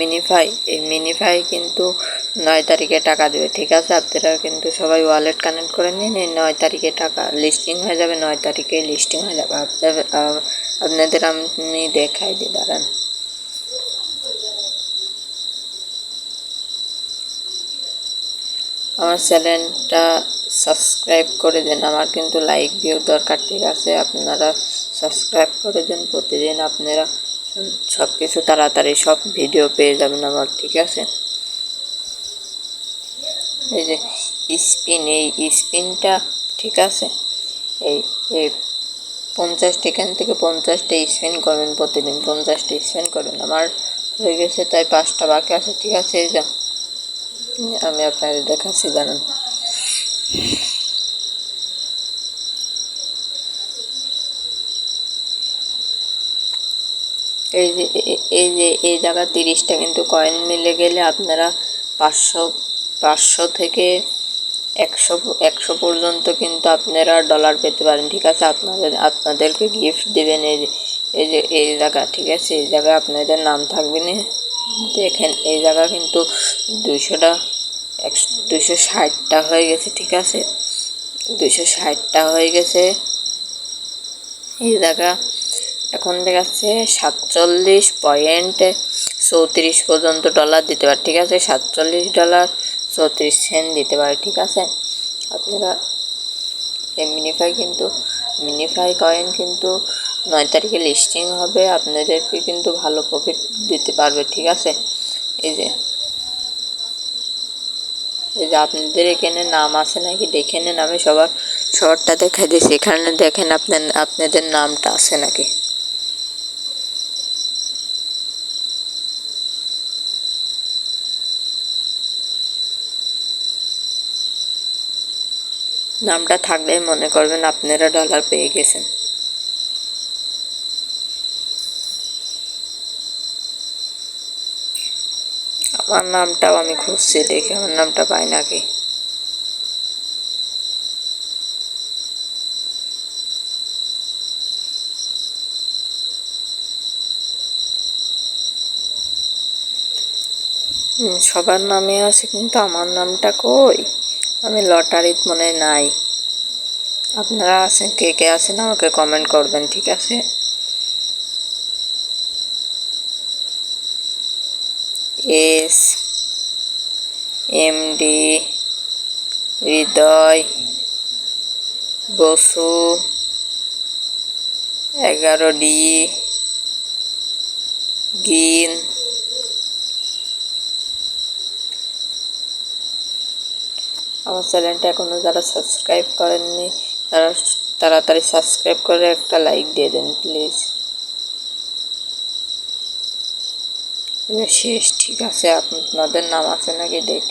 মিনিফাই এই মিনিফাই কিন্তু নয় তারিখে টাকা দেবে, ঠিক আছে? আপনারা কিন্তু সবাই ওয়ালেট কানেক্ট করে নিন এই নয় তারিখে টাকা লিস্টিং হয়ে যাবে, নয় তারিখে লিস্টিং হয়ে যাবে। আপনাদের আপনাদের আমি দেখাই দিই, দাঁড়ান। আমার চ্যানেলটা সাবস্ক্রাইব করে দেন, আমার কিন্তু লাইক ভিউ দরকার, ঠিক আছে? আপনারা সাবস্ক্রাইব করে দেন প্রতিদিন, আপনারা সব কিছু তাড়াতাড়ি, সব ভিডিও পেয়ে যাবেন আমার, ঠিক আছে? এই যে স্পিন, এই স্পিনটা, ঠিক আছে? এই এই পঞ্চাশটা, এখান থেকে পঞ্চাশটা স্পিন করবেন প্রতিদিন, পঞ্চাশটা স্পিন করবেন। আমার হয়ে গেছে তাই পাঁচটা বাকি আছে, ঠিক আছে? এই যা, আমি আপনাদের দেখাচ্ছি জানেন এই যে এই যে, এই জায়গা তিরিশটা কিন্তু কয়েন মিলে গেলে আপনারা পাঁচশো পাঁচশো থেকে একশো একশো পর্যন্ত কিন্তু আপনারা ডলার পেতে পারেন, ঠিক আছে? আপনাদের, আপনাদেরকে গিফট দেবেন এই এই যে, এই জায়গা, ঠিক আছে? এই জায়গায় আপনাদের নাম থাকবে না। দেখেন, এই জায়গা কিন্তু দুশোটা একশো, দুইশো ষাটটা হয়ে গেছে, ঠিক আছে? দুশো ষাটটা হয়ে গেছে। এই জায়গা এখন দেখাচ্ছে সাতচল্লিশ পয়েন্ট চৌত্রিশ পর্যন্ত ডলার দিতে পারে, ঠিক আছে? সাতচল্লিশ ডলার চৌত্রিশ সেন্ট দিতে পারে, ঠিক আছে? আপনারা এই মিনিফাই কিন্তু মিনিফাই কয়েন কিন্তু নয় তারিখে লিস্টিং হবে, আপনাদেরকে কিন্তু ভালো প্রফিট দিতে পারবে, ঠিক আছে? এই যে এই যে আপনাদের এখানে নাম আছে নাকি দেখে নেন, আমি সবার শহরটা দেখা দিয়েছি এখানে দেখেন আপনার, আপনাদের নামটা আছে নাকি? নামটা থাকলেই মনে করবেন আপনারা ডলার পেয়ে গেছেন। আমার নামটাও আমি খুঁজছি, দেখি আমার নামটা পাই নাকি। সবার নামে আছে কিন্তু আমার নামটা কই? আমি লটারিত মনে নাই। আপনারা আছেন, কে কে আছেন আমাকে কমেন্ট করবেন, ঠিক আছে? এস এমডি হৃদয়, বসু, এগারো ডি গ্রিন আমার চ্যানেলটা এখনও যারা সাবস্ক্রাইব করেননি, তারা তাড়াতাড়ি সাবস্ক্রাইব করে একটা লাইক দিয়ে দেন প্লিজ শেষ, ঠিক আছে, আপনাদের নাম আছে নাকি দেখ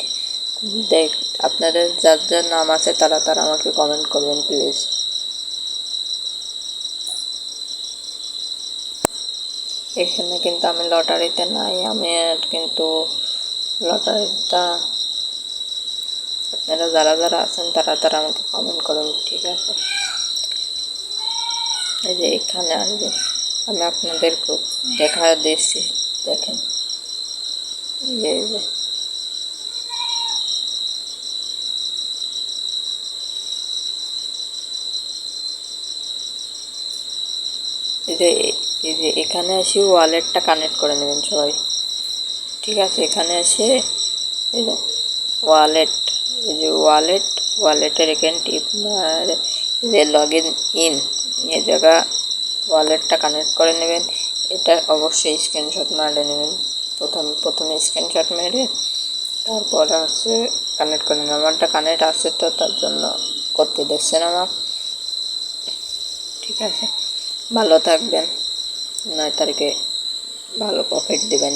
দেখ, আপনাদের যার যার নাম আছে তারা তারা আমাকে কমেন্ট করবেন প্লিজ এখানে কিন্তু আমি লটারিতে নাই, আমি কিন্তু লটারিটা আপনারা যারা যারা আছেন, তারা তারা আমাকে কমেন্ট করুন, ঠিক আছে? এই যে এখানে আসবে। আমি আপনাদেরকে দেখা দিচ্ছি, দেখেন। এই যে এই যে। এই যে এখানে এসে ওয়ালেটটা কানেক্ট করে নেবেন সবাই। ঠিক আছে, এখানে এসে ওয়ালেট এই যে ওয়ালেট ওয়ালেটের এখানে টিপ লগ ইন ইন এই জায়গা ওয়ালেটটা কানেক্ট করে নেবেন। এটা অবশ্যই স্ক্রিনশট মারে নেবেন। প্রথম, প্রথমে স্ক্রিনশট মেরে তারপরে হচ্ছে কানেক্ট করে নেবেন। আমারটা কানেক্ট আছে তো তার জন্য করতে দেখছেন আমার। ঠিক আছে। ভালো থাকবেন। নয় তারিখে ভালো প্রফিট দেবেন।